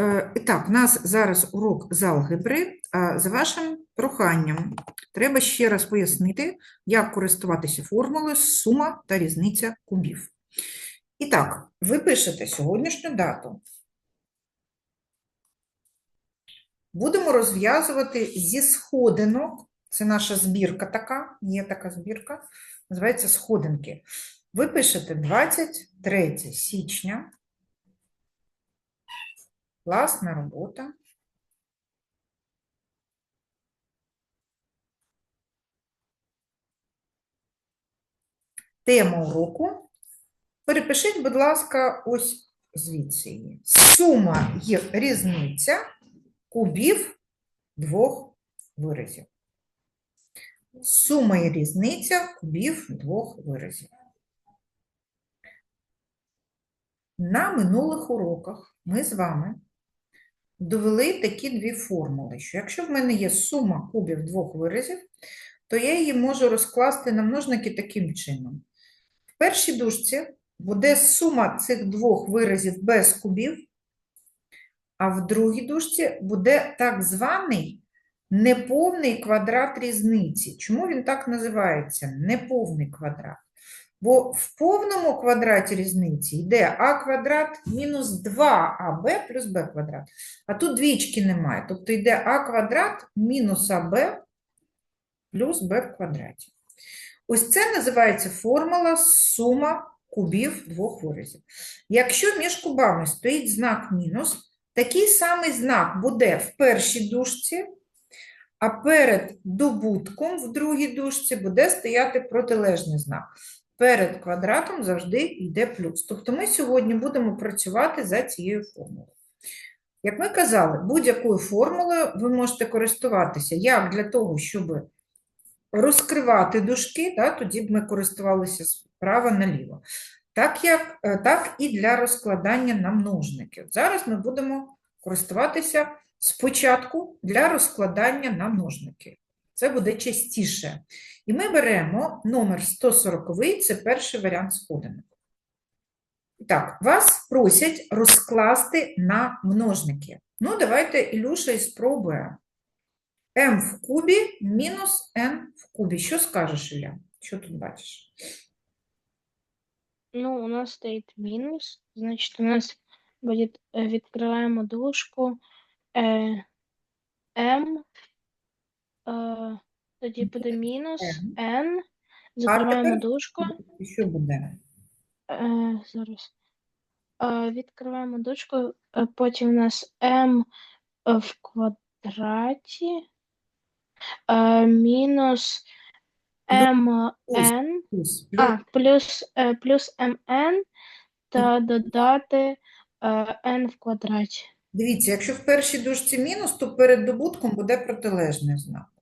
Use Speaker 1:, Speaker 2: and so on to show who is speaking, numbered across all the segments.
Speaker 1: Е, Так, у нас зараз урок з алгебри. За вашим проханням, треба ще раз пояснити, як користуватися формулою сума та різниця кубів. І так, ви пишете сьогоднішню дату. Будемо розв'язувати зі сходинок. Це наша збірка така, є така збірка, називається сходинки. Ви пишете 23 січня. Класна робота. Тема уроку. Перепишіть, будь ласка, ось звідси її. Сума є різниця кубів двох виразів. Сума і різниця кубів двох виразів. На минулих уроках ми з вами довели такі дві формули, що якщо в мене є сума кубів двох виразів, то я її можу розкласти на множники таким чином. В першій дужці буде сума цих двох виразів без кубів, а в другій дужці буде так званий неповний квадрат різниці. Чому він так називається? Неповний квадрат. Бо в повному квадраті різниці йде а квадрат мінус 2аб плюс b квадрат. А тут двічки немає. Тобто йде а квадрат мінус аб плюс b в квадраті. Ось це називається формула сума кубів двох виразів. Якщо між кубами стоїть знак мінус, такий самий знак буде в першій дужці, а перед добутком в другій дужці буде стояти протилежний знак. Перед квадратом завжди йде плюс. Тобто ми сьогодні будемо працювати за цією формулою. Як ми казали, будь-якою формулою ви можете користуватися як для того, щоб розкривати дужки, да, тоді б ми користувалися справа наліво, так, як, е, так і для розкладання на множники. Зараз ми будемо користуватися спочатку для розкладання на множники. Це буде частіше. І ми беремо номер 140, це перший варіант сходинок. Так, вас просять розкласти на множники. Ну, давайте Ілюша і спробує. m в кубі мінус n в кубі. Що скажеш, Ілля? Що тут бачиш?
Speaker 2: Ну, у нас стоит минус, значит, у нас будет, э, відкриваємо дужку, э, m, э, тоді буде мінус
Speaker 1: N.
Speaker 2: закриваємо дужку,
Speaker 1: Що буде?
Speaker 2: е, зараз, е, відкриваємо дужку, е, потім у нас m в квадраті, е, мінус mn. А, плюс, плюс mn та додати n в квадраті.
Speaker 1: Дивіться, якщо в першій дужці мінус, то перед добутком буде протилежний знак.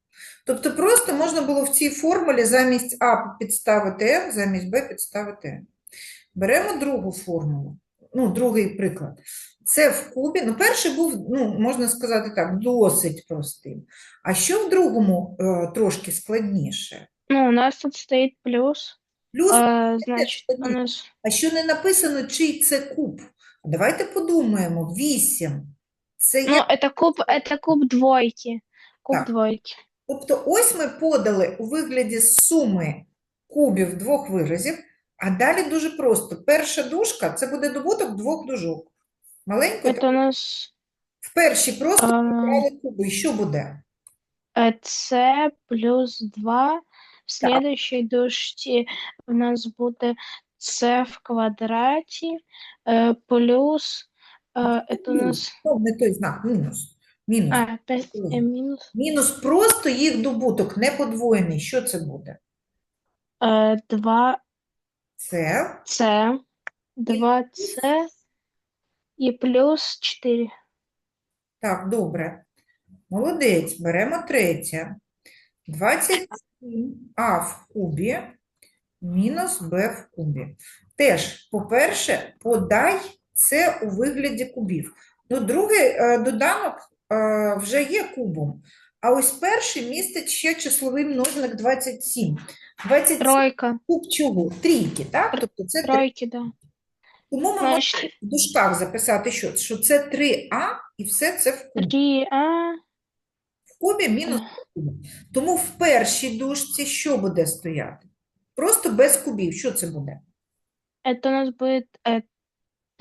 Speaker 1: Тобто просто можна було в цій формулі замість А підставити n, замість Б підставити n. Беремо другу формулу, ну, другий приклад. Це в кубі, ну, перший був, ну, можна сказати так, досить простим. А що в другому е, трошки складніше?
Speaker 2: Ну, у нас тут стоїть плюс,
Speaker 1: Плюс,
Speaker 2: е, значить, у нас
Speaker 1: а що не написано, чий це куб? Давайте подумаємо, 8. Це
Speaker 2: ну,
Speaker 1: як
Speaker 2: это куб, это куб двойки. Куб
Speaker 1: Так.
Speaker 2: двойки.
Speaker 1: Тобто ось ми подали у вигляді суми кубів двох виразів, а далі дуже просто. Перша дужка – це буде добуток двох дужок. Маленько,
Speaker 2: у нас
Speaker 1: в першій просто брали куби. Що буде?
Speaker 2: е, С плюс 2. В следующей дужці у нас буде С в квадраті е, плюс, е, это у нас,
Speaker 1: Ну, не той знак, мінус. Мінус.
Speaker 2: а, п'ять- е, мінус
Speaker 1: Мінус просто їх добуток, не подвоєний. Що це буде?
Speaker 2: е, 2
Speaker 1: Це
Speaker 2: С, 2С і плюс 4.
Speaker 1: Так, добре. Молодець. Беремо третє. 27 а в кубі мінус b в кубі. Теж, по-перше, подай це у вигляді кубів. Ну, другий е, доданок вже є кубом. А ось перший містить ще числовий множник 27. 27
Speaker 2: Тройка.
Speaker 1: куб чого? Трійки, так? Тобто це.
Speaker 2: Тройки, да.
Speaker 1: Тому ми можемо в дужках записати, що, що це 3а і все це в кубі.
Speaker 2: 3а,
Speaker 1: В кубі мінус в кубі. Тому в першій дужці що буде стояти? Просто без кубів. Що це буде?
Speaker 2: это у нас будет э,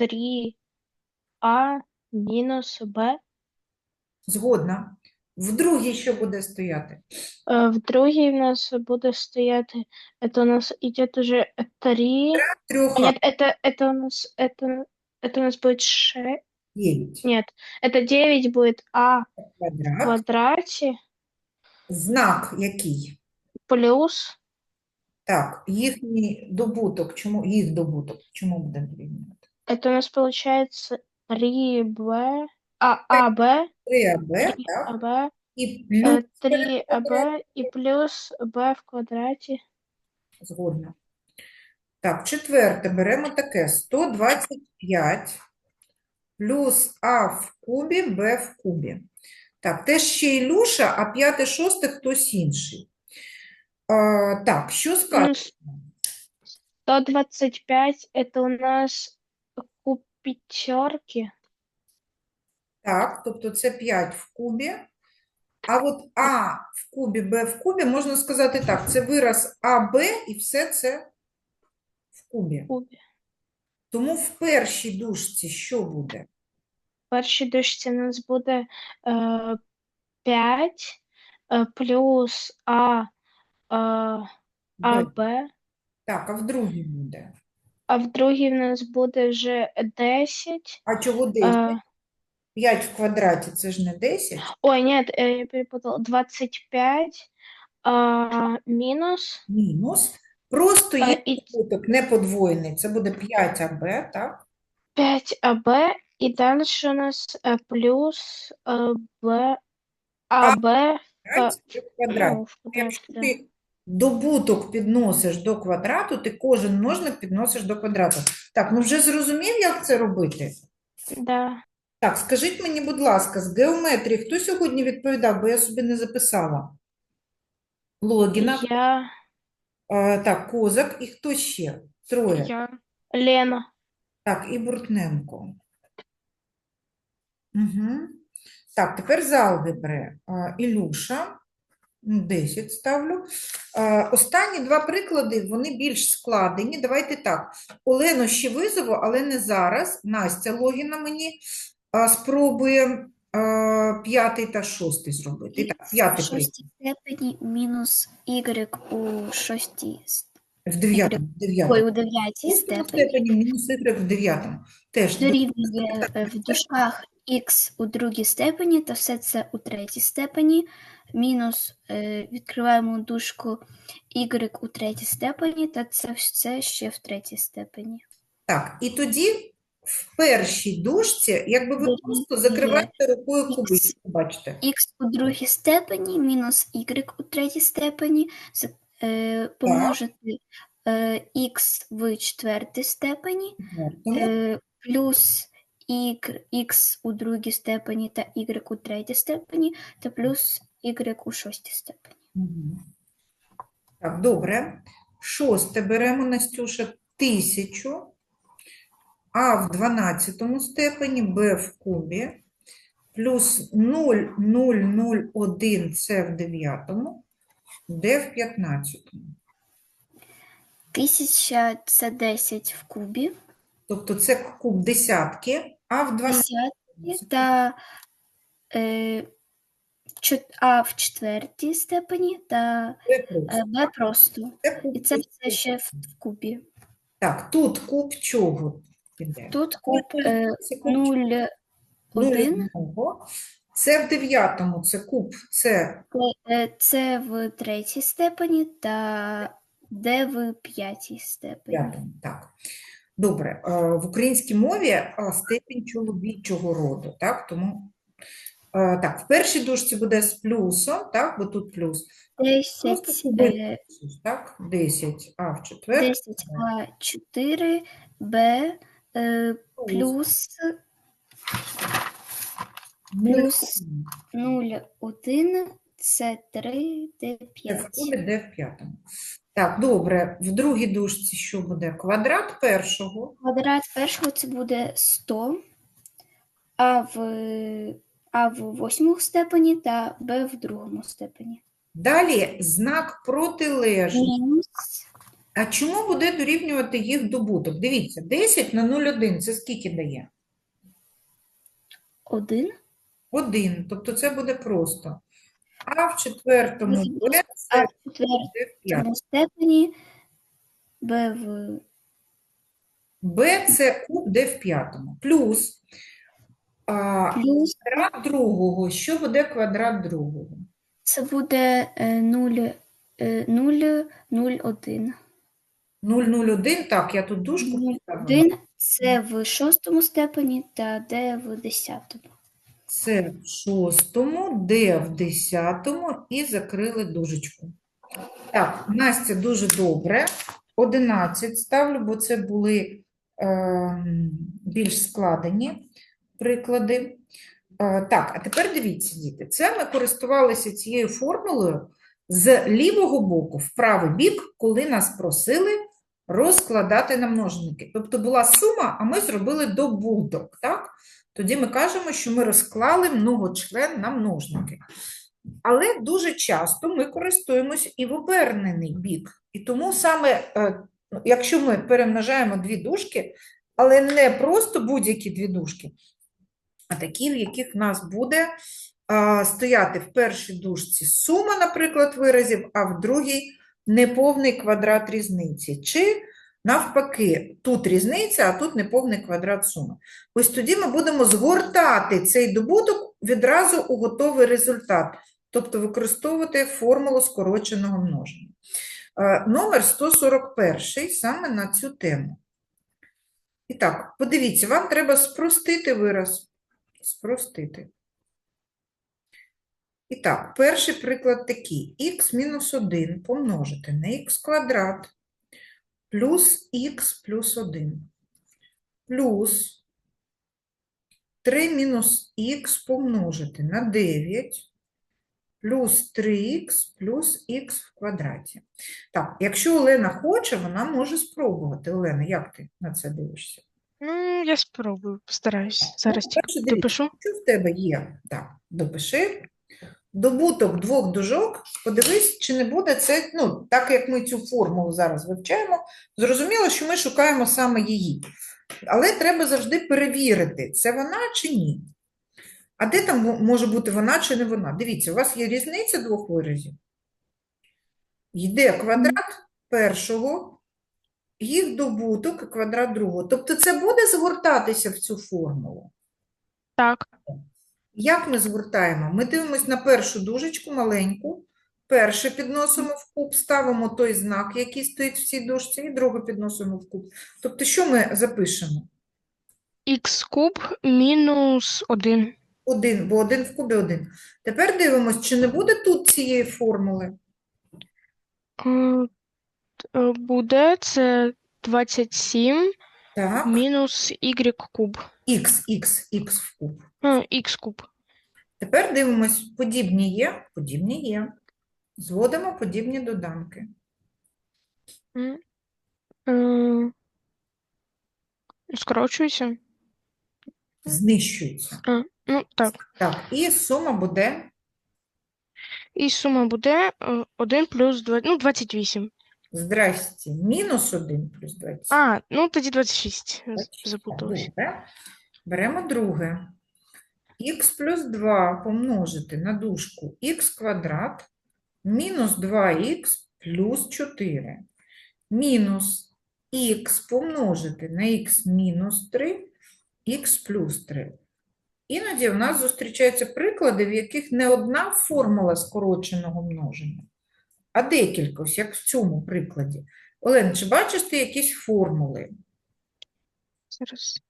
Speaker 2: 3а минус b.
Speaker 1: Згодна. В другій що буде стояти?
Speaker 2: Э, В другій в нас буде стояти, это у нас идет уже 3.
Speaker 1: Трьох
Speaker 2: Нет, это, это у нас, это, это у нас будет 6.
Speaker 1: 9
Speaker 2: Нет, это 9 будет а в
Speaker 1: квадрат.
Speaker 2: квадраті
Speaker 1: Знак який?
Speaker 2: плюс
Speaker 1: Так, їхній добуток, чому їх добуток, чому буде дорівнювати?
Speaker 2: это у нас получается 3b, а, аб,
Speaker 1: 3АБ, так,
Speaker 2: аб,
Speaker 1: і плюс
Speaker 2: 3аб і плюс b в квадраті.
Speaker 1: Згодна. Так, четверте беремо таке 125 плюс А в кубі, Б в кубі. Так, теж ще Ілюша, а п'яте, шосте хтось інший. А, так, що скажемо?
Speaker 2: Ну, 125 это у нас куб пятерки.
Speaker 1: Так, тобто це 5 в кубі. А от А в кубі, Б в кубі, можна сказати так, це вираз АБ і все це в кубі.
Speaker 2: кубі.
Speaker 1: Тому в першій дужці що буде?
Speaker 2: В першій дужці у нас буде е, 5 е, плюс а, е,
Speaker 1: Б.
Speaker 2: АБ,
Speaker 1: Так, а в другій буде?
Speaker 2: а в другій в нас буде вже 10.
Speaker 1: А чого 10?
Speaker 2: Е,
Speaker 1: 5 в квадраті це ж не 10.
Speaker 2: ой, нет, э, я перепутала. 25 а, минус
Speaker 1: Мінус. Просто
Speaker 2: а,
Speaker 1: є
Speaker 2: и
Speaker 1: добуток не подвоєний. Це буде 5АБ, так?
Speaker 2: 5АБ, и дальше у нас э, плюс э, Б, АБ
Speaker 1: 5 в квадраті.
Speaker 2: ну, в квадраті,
Speaker 1: Якщо
Speaker 2: да.
Speaker 1: ти добуток підносиш до квадрату, ти кожен множник підносиш до квадрату. Так, ну вже зрозумів, як це робити?
Speaker 2: Да.
Speaker 1: Так, скажіть мені, будь ласка, з геометрії хто сьогодні відповідав, бо я собі не записала? Логіна,
Speaker 2: Я,
Speaker 1: е, так, Козак і хто ще? Троє.
Speaker 2: я, Лена.
Speaker 1: Так, і Буртненко. Угу. Так, тепер з алгебри. А, Ілюша, ну, 10 ставлю. А, Останні два приклади, вони більш складені. Давайте так. Олену ще визову, але не зараз. Настя Логіна мені а, спробує а, п'ятий та шостий зробити. І так, п'ятий
Speaker 3: шостій степені мінус y у шостій
Speaker 1: В дев'ятому.
Speaker 3: ой, у дев'ятій степені
Speaker 1: степені мінус y в дев'ятому. Теж
Speaker 3: дорівнює в дужках x у другій степені, та все це у третій степені, мінус е, відкриваємо дужку y у третій степені, та це все ще в третій степені.
Speaker 1: Так, і тоді в першій дужці, якби ви просто закриваєте рукою
Speaker 3: Х.
Speaker 1: кубик, бачите.
Speaker 3: x у другій степені мінус y у третій степені, з- е, помножити е, x в четвертій степені, Е, плюс y, x у другій степені та y у третій степені, та плюс y у шостій степені.
Speaker 1: Мгм. Так, добре. Шосте беремо, Настюша, тисячу, а в 12 степені, b в кубі, плюс 0,001 це в 9, d в 15.
Speaker 3: Тисяча це 10 в кубі,
Speaker 1: Тобто це куб десятки, а в 12
Speaker 3: 10 та е, чот- а в четвертій степені та
Speaker 1: просто.
Speaker 3: е, b просто.
Speaker 1: Це куб
Speaker 3: І це все ще в, в кубі.
Speaker 1: Так, тут куб чого піде?
Speaker 3: Тут куб е,
Speaker 1: Це
Speaker 3: 0,
Speaker 1: нуль
Speaker 3: 1.
Speaker 1: Це в дев'ятому, це куб, це
Speaker 3: е, це в третій степені та d в п'ятій степені.
Speaker 1: п'ятому. Так. Добре. е, В українській мові е, степінь чоловічого роду, так? Тому е, так, в першій дужці буде з плюсом, так, бо тут плюс.
Speaker 3: 10,
Speaker 1: Просто
Speaker 3: е,
Speaker 1: так? 10, а в четвертій
Speaker 3: 10 а 4 Б плюс плюс 0, 1, С 3, Д
Speaker 1: Це в
Speaker 3: 5.
Speaker 1: в п'ятому. Так, добре. В другій дужці що буде? Квадрат першого.
Speaker 3: Квадрат першого це буде 100, а в, а в восьмому степені та b в другому степені.
Speaker 1: Далі знак протилежний.
Speaker 3: Мінус
Speaker 1: А чому буде дорівнювати їх добуток? Дивіться, 10 на 0,1 це скільки дає?
Speaker 3: 1.
Speaker 1: 1, тобто це буде просто. А в четвертому
Speaker 3: А
Speaker 1: це
Speaker 3: в четвертому
Speaker 1: буде 5.
Speaker 3: степені b в
Speaker 1: b це куб d в п'ятому. Плюс а,
Speaker 3: плюс
Speaker 1: квадрат другого. Що буде квадрат другого?
Speaker 3: це буде е, 0, е, 0, 0, 1.
Speaker 1: 0,01, так, я тут дужку поставила.
Speaker 3: 1 це в шостому степені та d в десятому.
Speaker 1: Це в шостому, де в десятому і закрили дужечку. Так, Настя, дуже добре. 11 ставлю, бо це були ем, більш складені приклади. Е, так, а тепер дивіться, діти, це ми користувалися цією формулою з лівого боку в правий бік, коли нас просили розкладати на множники. Тобто була сума, а ми зробили добуток, так? Тоді ми кажемо, що ми розклали многочлен на множники. Але дуже часто ми користуємось і в обернений бік. І тому саме, е, ну, якщо ми перемножаємо дві дужки, але не просто будь-які дві дужки, а такі, в яких в нас буде стояти в першій дужці сума, наприклад, виразів, а в другій неповний квадрат різниці. Чи навпаки, тут різниця, а тут неповний квадрат суми. Ось тоді ми будемо згортати цей добуток відразу у готовий результат, тобто використовувати формулу скороченого множення. Е, Номер 141 саме на цю тему. І так, подивіться, вам треба спростити вираз. Спростити. І так, перший приклад такий. х мінус 1 помножити на х квадрат плюс х плюс 1 плюс 3 мінус х помножити на 9 плюс 3х плюс х в квадраті. Так, якщо Олена хоче, вона може спробувати. Олена, як ти на це дивишся?
Speaker 2: Ну, я спробую, постараюсь. Зараз тільки допишу.
Speaker 1: Що в тебе є? Так, допиши. Добуток двох дужок, подивись, чи не буде це, ну, так як ми цю формулу зараз вивчаємо, зрозуміло, що ми шукаємо саме її. Але треба завжди перевірити, це вона чи ні. А де там може бути вона чи не вона? Дивіться, у вас є різниця двох виразів. Йде квадрат першого, їх добуток і квадрат другого. Тобто це буде згортатися в цю формулу.
Speaker 2: Так,
Speaker 1: Як ми згортаємо? Ми дивимося на першу дужечку маленьку, перше підносимо в куб, ставимо той знак, який стоїть в цій дужці, і другу підносимо в куб. Тобто, що ми запишемо?
Speaker 2: х куб мінус 1.
Speaker 1: Один, бо один в кубі один. Тепер дивимося, чи не буде тут цієї формули.
Speaker 2: Е, Буде це 27
Speaker 1: Так,
Speaker 2: мінус y куб.
Speaker 1: х, х, х в куб.
Speaker 2: Х куб.
Speaker 1: Тепер дивимось, подібні є? Подібні є. Зводимо подібні доданки.
Speaker 2: Е, Скорочується.
Speaker 1: Знищуються.
Speaker 2: А, ну, так.
Speaker 1: Так, і сума буде
Speaker 2: І сума буде 1 плюс 2, ну, 28.
Speaker 1: Здрасте, мінус 1 плюс 20.
Speaker 2: А, ну тоді 26.
Speaker 1: Так,
Speaker 2: Запуталась.
Speaker 1: Добре. Беремо друге. Х плюс 2 помножити на дужку х квадрат мінус 2х плюс 4. Мінус х помножити на х мінус 3, х плюс 3. Іноді в нас зустрічаються приклади, в яких не одна формула скороченого множення, а декілька, ось як в цьому прикладі. Олен, чи бачиш ти якісь формули?
Speaker 2: Зараз.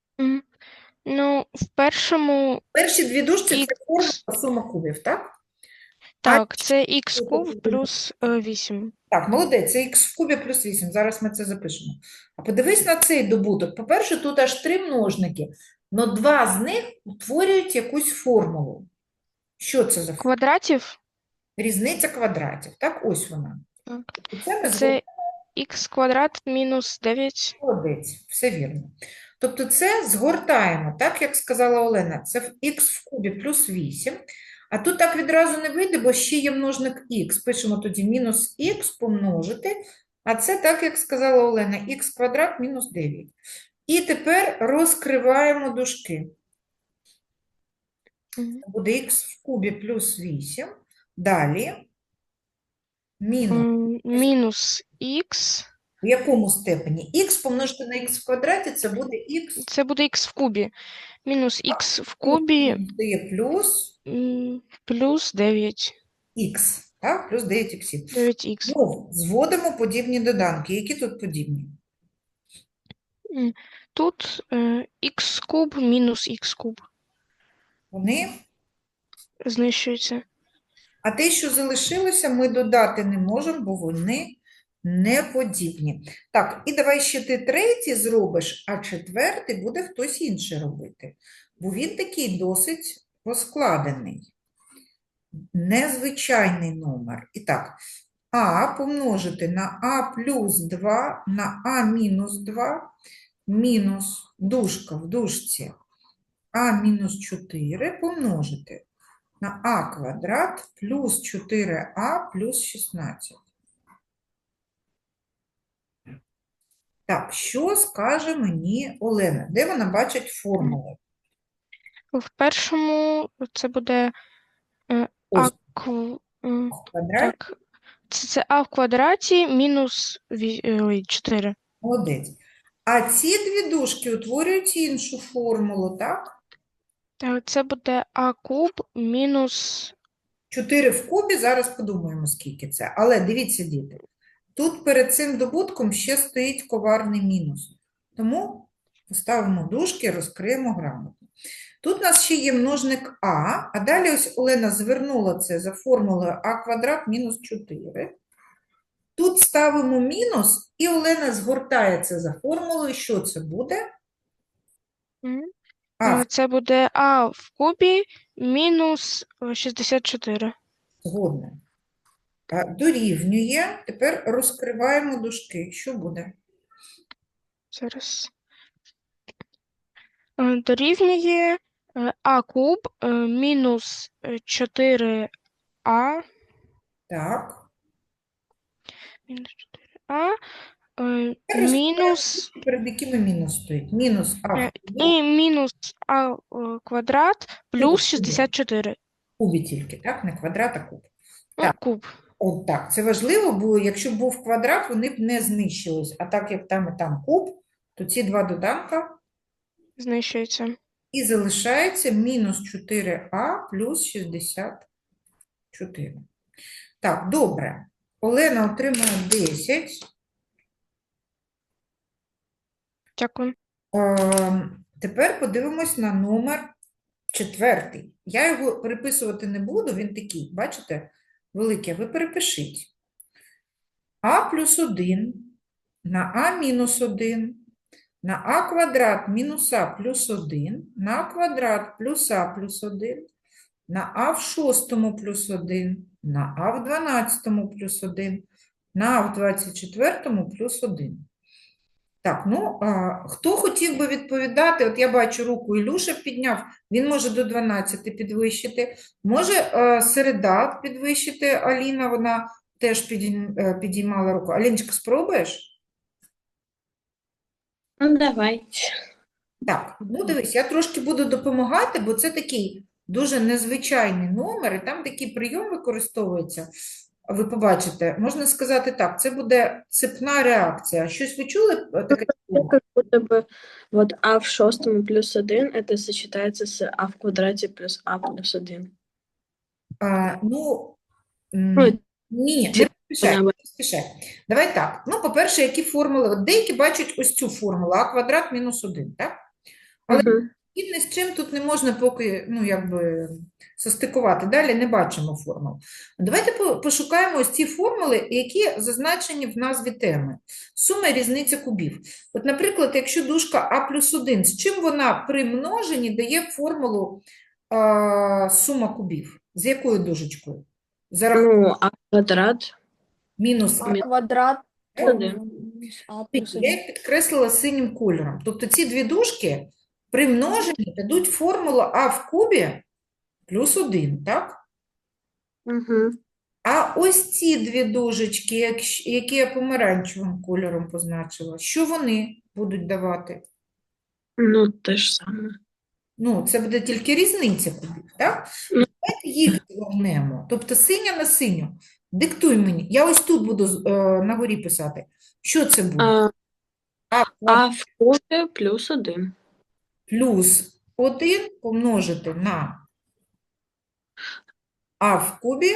Speaker 2: Ну, в першому
Speaker 1: Перші дві дужки це
Speaker 2: Х.
Speaker 1: формула сума кубів, так?
Speaker 2: так, це х куб плюс е, 8.
Speaker 1: Так, молодець, це х в кубі плюс 8. Зараз ми це запишемо. А подивись на цей добуток. По-перше, тут аж три множники, але два з них утворюють якусь формулу. Що це за формула?
Speaker 2: Квадратів
Speaker 1: Різниця квадратів. Так, ось вона.
Speaker 2: Так.
Speaker 1: І це ми
Speaker 2: Це
Speaker 4: х квадрат мінус 9.
Speaker 1: Молодець, все вірно. Тобто це згортаємо, так як сказала Олена, це х в кубі плюс 8. А тут так відразу не вийде, бо ще є множник х. Пишемо тоді мінус х помножити, а це так, як сказала Олена, х квадрат мінус 9. І тепер розкриваємо дужки. Буде х в кубі плюс 8. Далі мінус.
Speaker 4: Мінус х.
Speaker 1: В якому степені? х помножити на х в квадраті, це буде х
Speaker 4: Це буде х в кубі. Мінус х в кубі
Speaker 1: дає плюс
Speaker 4: м, плюс 9.
Speaker 1: х, так? Плюс 9 х.
Speaker 4: 9х.
Speaker 1: Знову зводимо подібні доданки. Які тут подібні?
Speaker 4: Тут е, х куб мінус х куб
Speaker 1: Вони,
Speaker 4: знищується.
Speaker 1: а те, що залишилося, ми додати не можемо, бо вони не подібні. Так, і давай ще ти третій зробиш, а четвертий буде хтось інший робити. Бо він такий досить розкладений. Незвичайний номер. І так, а помножити на а плюс 2 на а мінус 2 мінус дужка в дужці а мінус 4 помножити на а квадрат плюс 4а плюс 16. Так, що скаже мені Олена? Де вона бачить формулу?
Speaker 4: В першому це буде е, а
Speaker 1: Ось
Speaker 4: кв... м,
Speaker 1: квадраті.
Speaker 4: Так, це, це а в квадраті мінус ві- е, ой, 4.
Speaker 1: Молодець. А ці дві дужки утворюють іншу формулу, так?
Speaker 4: Так, це буде а куб мінус
Speaker 1: 4 в кубі, зараз подумаємо, скільки це. Але дивіться, діти, тут перед цим добутком ще стоїть коварний мінус. Тому поставимо дужки, розкриємо грамотно. Тут у нас ще є множник а, а далі ось Олена звернула це за формулою а квадрат мінус 4. Тут ставимо мінус, і Олена згортає це за формулою. Що це буде? А
Speaker 4: е, це буде а в кубі мінус е, 64.
Speaker 1: Згодна. Дорівнює. Тепер розкриваємо дужки. Що буде?
Speaker 4: Зараз. Е, Дорівнює е, а куб е, мінус 4а
Speaker 1: Так.
Speaker 4: мінус 4а е, мінус
Speaker 1: Перед якими мінус стоїть? Мінус а
Speaker 4: і мінус а квадрат плюс
Speaker 1: кубі.
Speaker 4: 64.
Speaker 1: кубі тільки, так? Не квадрат, а куб. Так.
Speaker 4: куб.
Speaker 1: От так. Це важливо, бо якщо б був квадрат, вони б не знищились. А так як там і там куб, то ці два доданка
Speaker 4: Знищується.
Speaker 1: і залишається мінус 4а плюс 64. Так, добре. Олена отримує 10.
Speaker 4: Дякую.
Speaker 1: Ем, Тепер подивимось на номер четвертий. Я його переписувати не буду, він такий, бачите, великий, а ви перепишіть. А плюс 1 на А мінус 1 на А квадрат мінус А плюс 1 на А квадрат плюс А плюс 1 на А в шостому плюс 1 на А в дванадцятому плюс 1 на А в двадцять четвертому плюс 1. Так, ну, а, хто хотів би відповідати? От я бачу руку Ілюша підняв, він може до 12 підвищити. Може е, Середа підвищити Аліна, вона теж е, підіймала руку. Аліночка, спробуєш?
Speaker 5: Ну, давайте.
Speaker 1: Так, ну дивись, я трошки буду допомагати, бо це такий дуже незвичайний номер, і там такий прийом використовується. Ви побачите, можна сказати так, це буде цепна реакція. Щось ви чули е, таке? слово?
Speaker 5: Как будто бы вот а в шестом плюс 1 это сочетается с а в квадрате плюс а плюс 1.
Speaker 1: А, ну, м,
Speaker 5: Ну,
Speaker 1: ні, не поспішай, не поспішай. Давай так. Ну, по-перше, які формули? От деякі бачать ось цю формулу, а квадрат мінус 1, так? Але
Speaker 5: Мгм.
Speaker 1: І ні з чим тут не можна поки, ну, якби, состикувати. Далі не бачимо формул. Давайте пошукаємо ось ці формули, які зазначені в назві теми. Сума різниця кубів. От, наприклад, якщо дужка А плюс 1, з чим вона при множенні дає формулу а, сума кубів? З якою дужечкою? За
Speaker 5: Ну, а квадрат
Speaker 1: мінус
Speaker 5: Мі-
Speaker 6: квадрат
Speaker 5: один.
Speaker 2: А
Speaker 1: Я їх підкреслила синім кольором. Тобто ці дві дужки при множенні дадуть формулу а в кубі плюс 1, так?
Speaker 5: Угу.
Speaker 1: А ось ці дві дужечки, які я помаранчевим кольором позначила, що вони будуть давати?
Speaker 5: Ну, те ж саме.
Speaker 1: Ну, це буде тільки різниця кубів, так?
Speaker 5: Ну.
Speaker 1: Давайте їх звернемо. Тобто синя на синю. Диктуй мені. Я ось тут буду е, на горі писати. Що це буде?
Speaker 5: А,
Speaker 1: А
Speaker 5: а в кубі плюс один.
Speaker 1: Плюс 1 помножити на а в кубі.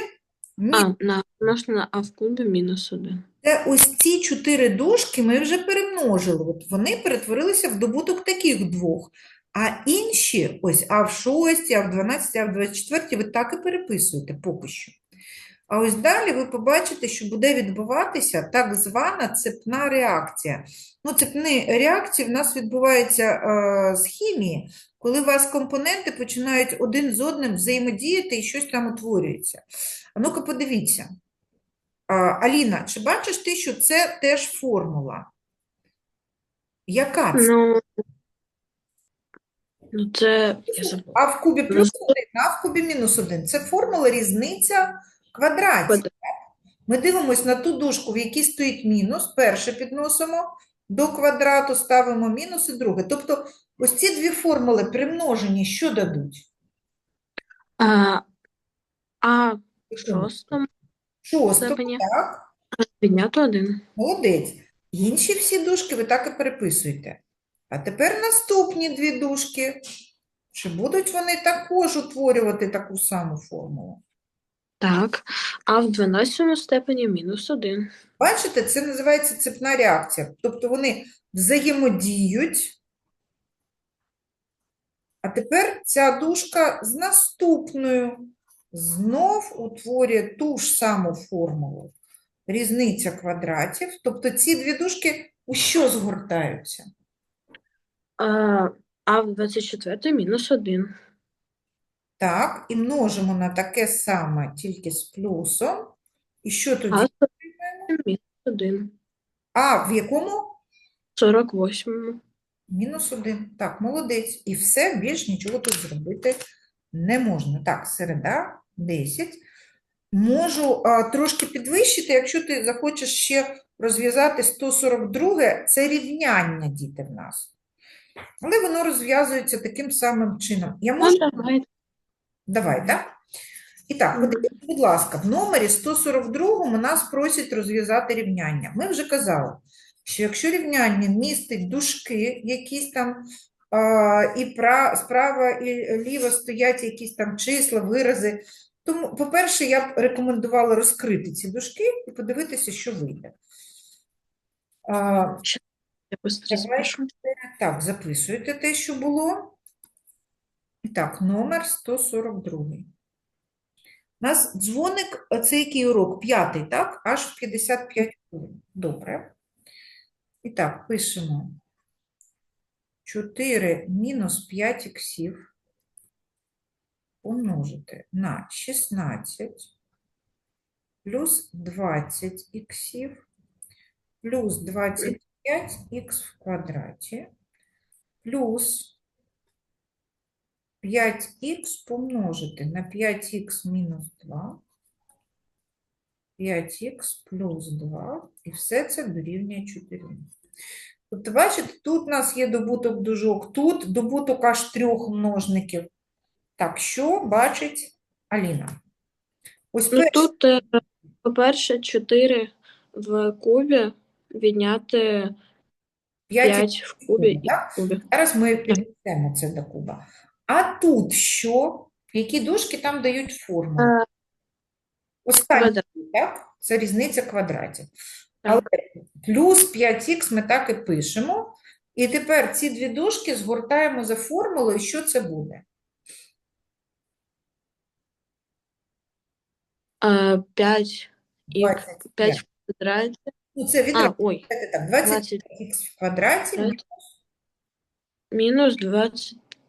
Speaker 1: Мі-
Speaker 5: А, на, на а в кубі мінус один.
Speaker 1: Це ось ці чотири дужки ми вже перемножили. От вони перетворилися в добуток таких двох. А інші, ось а в 6, а в 12, а в 24 ви так і переписуєте поки що. А ось далі ви побачите, що буде відбуватися так звана цепна реакція. Ну, цепні реакції в нас відбуваються е, з хімії, коли у вас компоненти починають один з одним взаємодіяти і щось там утворюється. А ну-ка подивіться. Аліна, чи бачиш ти, що це теж формула? Яка це?
Speaker 5: Ну, ну це.
Speaker 1: А в кубі плюс 1, а в кубі мінус 1. Це формула різниця квадратів.
Speaker 5: Квадрат.
Speaker 1: Ми дивимося на ту дужку, в якій стоїть мінус, перше підносимо, до квадрату ставимо мінус і друге. Тобто ось ці дві формули примножені, що дадуть?
Speaker 5: А, а в шостому
Speaker 1: Шостому,
Speaker 5: степені
Speaker 1: так?
Speaker 5: підняти один.
Speaker 1: Молодець. Інші всі дужки ви так і переписуєте. А тепер наступні дві дужки. Чи будуть вони також утворювати таку саму формулу?
Speaker 5: Так. А в 12 степені мінус один.
Speaker 1: Бачите, це називається цепна реакція. Тобто вони взаємодіють. А тепер ця дужка з наступною знов утворює ту ж саму формулу. Різниця квадратів. Тобто ці дві дужки у що згортаються?
Speaker 5: А, а в 24 мінус один.
Speaker 1: Так, і множимо на таке саме, тільки з плюсом. І що тоді?
Speaker 5: А в мінус один.
Speaker 1: А в якому?
Speaker 5: 48.
Speaker 1: Мінус один. Так, молодець. І все, більш нічого тут зробити не можна. Так, середа, 10. Можу а, трошки підвищити, якщо ти захочеш ще розв'язати 142, це рівняння, діти, в нас. Але воно розв'язується таким самим чином. Я можу
Speaker 5: Ну, давай.
Speaker 1: Так? І так, будь ласка, в номері 142 нас просять розв'язати рівняння. Ми вже казали, що якщо рівняння містить дужки, якісь там, і пра, справа, і ліва стоять якісь там числа, вирази, тому, по-перше, я б рекомендувала розкрити ці дужки і подивитися, що вийде. А,
Speaker 5: Я
Speaker 1: так, записуйте те, що було. І так, номер 142. У нас дзвоник, це який урок? П'ятий, так? Аж в 55 хвилин. Добре. І так, пишемо. 4 мінус 5 іксів помножити на 16 плюс 20 іксів плюс 25х в квадраті плюс 5х помножити на 5х мінус 2, 5х плюс 2, і все це дорівнює 4. Тобто, бачите, тут у нас є добуток дужок, тут добуток аж трьох множників. Так, що бачить Аліна? Ось
Speaker 5: Ну, тут, е, по-перше, 4 в кубі відняти
Speaker 1: 5
Speaker 5: 5 в кубі і
Speaker 1: так?
Speaker 5: в кубі.
Speaker 1: Зараз ми піднесемо це до куба. А тут що? Які дужки там дають формулу?
Speaker 5: Е,
Speaker 1: Останній, так? Це різниця квадратів. Але плюс 5х ми так і пишемо. І тепер ці дві дужки згортаємо за формулою. Що це буде?
Speaker 5: Е, 5 5 в квадраті.
Speaker 1: Ну, це
Speaker 5: А,
Speaker 1: відразу так,
Speaker 5: 20
Speaker 1: 25х в квадраті.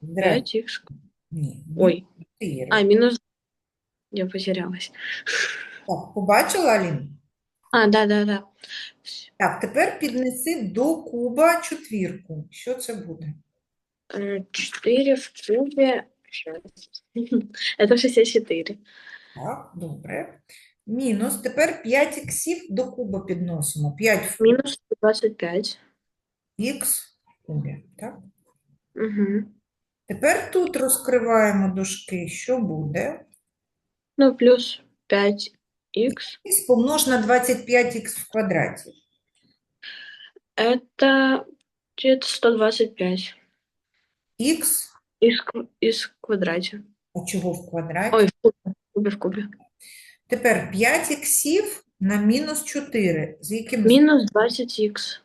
Speaker 5: П'ять. 25х.
Speaker 1: Ні,
Speaker 5: Ой,
Speaker 1: 4.
Speaker 5: а, мінус. Я потерялась.
Speaker 1: Так, побачила, Алін?
Speaker 5: А, да, да, да.
Speaker 1: Так, тепер піднеси до куба четвірку. Що це буде?
Speaker 5: Э, 4 в кубе. Щас. Это 64.
Speaker 1: Так, добре. Мінус. Тепер 5 іксів до куба підносимо. 5 в
Speaker 5: Минус 25.
Speaker 1: х в кубі. Так?
Speaker 5: Угу.
Speaker 1: Тепер тут розкриваємо дужки. Що буде?
Speaker 5: Ну, плюс 5х.
Speaker 1: Х помнож на 25х в квадраті.
Speaker 5: Это где-то 125.
Speaker 1: Х,
Speaker 5: Из, кв- из квадрате.
Speaker 1: а чого в квадраті?
Speaker 5: Ой, в кубе, в кубе, в кубе.
Speaker 1: Тепер 5 іксів на мінус 4. З яким
Speaker 5: Минус 20х.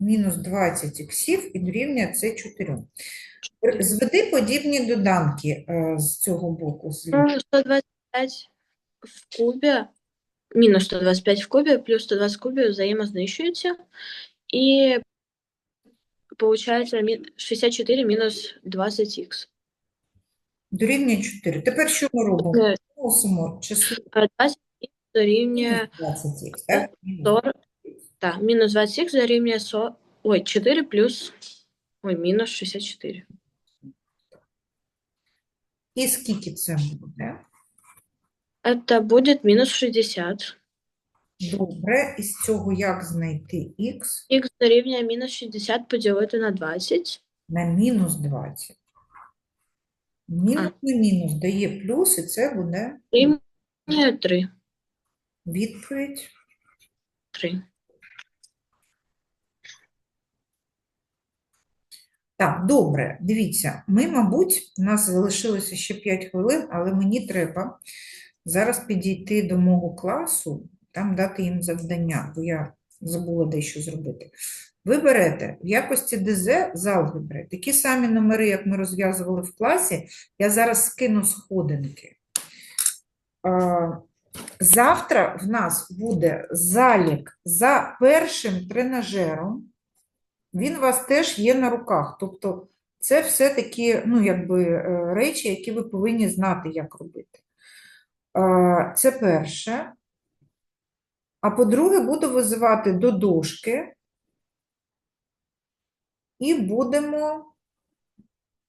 Speaker 1: мінус 20 іксів і дорівнює це 4. Зведи подібні доданки е, з цього боку. лівого.
Speaker 5: Ну, 125 в кубе. Минус 125 в кубе плюс 120 в кубе взаимознищуються. И получается ми- 64 минус 20х.
Speaker 1: Дорівнює 4. Тепер що ми робимо?
Speaker 5: Е,
Speaker 1: Вносимо число
Speaker 5: А 20х дорівнює
Speaker 1: 20х, так?
Speaker 5: 40. Так, мінус 20х дорівнює 40. Ой, 4 плюс. Ой, мінус 64.
Speaker 1: І скільки це буде?
Speaker 5: Это будет минус 60.
Speaker 1: Добре. Із цього як знайти х
Speaker 5: Х дорівнює мінус 60 поділити на 20.
Speaker 1: на мінус 20? Мінус на мінус дає плюс, і це буде
Speaker 5: Дорівнює 3.
Speaker 1: відповідь.
Speaker 5: 3.
Speaker 1: Так, добре, дивіться, ми, мабуть, у нас залишилося ще 5 хвилин, але мені треба зараз підійти до мого класу, там дати їм завдання, бо я забула дещо зробити. Ви берете в якості ДЗ з алгебри такі самі номери, як ми розв'язували в класі, я зараз скину сходинки. Завтра в нас буде залік за першим тренажером. Він у вас теж є на руках. Тобто це все такі, ну, якби, е, речі, які ви повинні знати, як робити. Е, Це перше. А по-друге, буду визивати до дошки. І будемо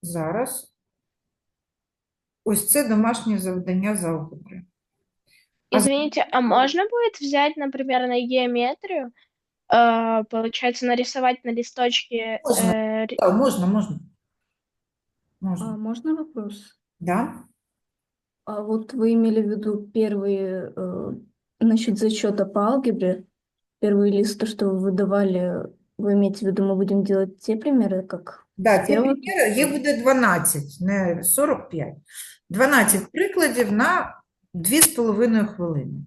Speaker 1: зараз. Ось це домашнє завдання з алгебри. А з-
Speaker 2: Извините, а можно будет взять, например, на геометрию, э, получается, нарисовать на листочке
Speaker 1: Можно.
Speaker 2: э, ре-
Speaker 1: Так, можна, можна.
Speaker 6: А
Speaker 1: Можна.
Speaker 6: можно вопрос?
Speaker 1: Да?
Speaker 6: А вот вы имели в виду первые, э, насчет зачета по алгебре, первый лист, то, что вы выдавали, вы имеете в виду, мы будем делать те примеры, как
Speaker 1: Да, ці
Speaker 6: сделать?
Speaker 1: приміри, їх буде 12, не 45. 12 прикладів на 2,5 хвилини.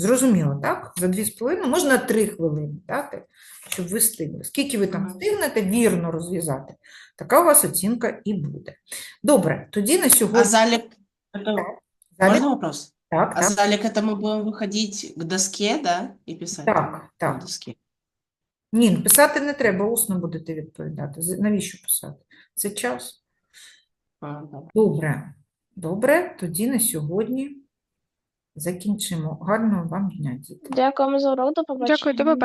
Speaker 1: Зрозуміло, так? За 2,5 можна 3 хвилини дати, щоб ви встигли. Скільки ви там
Speaker 6: Ага.
Speaker 1: встигнете вірно розв'язати, така у вас оцінка і буде. Добре, тоді на
Speaker 7: А
Speaker 1: сьогодні.
Speaker 7: залик, это,
Speaker 1: Залік-
Speaker 7: можно вопрос?
Speaker 1: Так,
Speaker 7: А
Speaker 1: так,
Speaker 7: залик это мы будем выходить к доске, да, и писать
Speaker 1: так,
Speaker 7: на
Speaker 1: так.
Speaker 7: доске?
Speaker 1: Ні, писати не треба, усно будете відповідати. З- Навіщо писати? Це час.
Speaker 7: А, да.
Speaker 1: Добре, добре, тоді на сьогодні закінчимо. Гарного вам дня, діти.
Speaker 2: Дякуємо за урок, до побачення.
Speaker 4: Дякую, до побачення.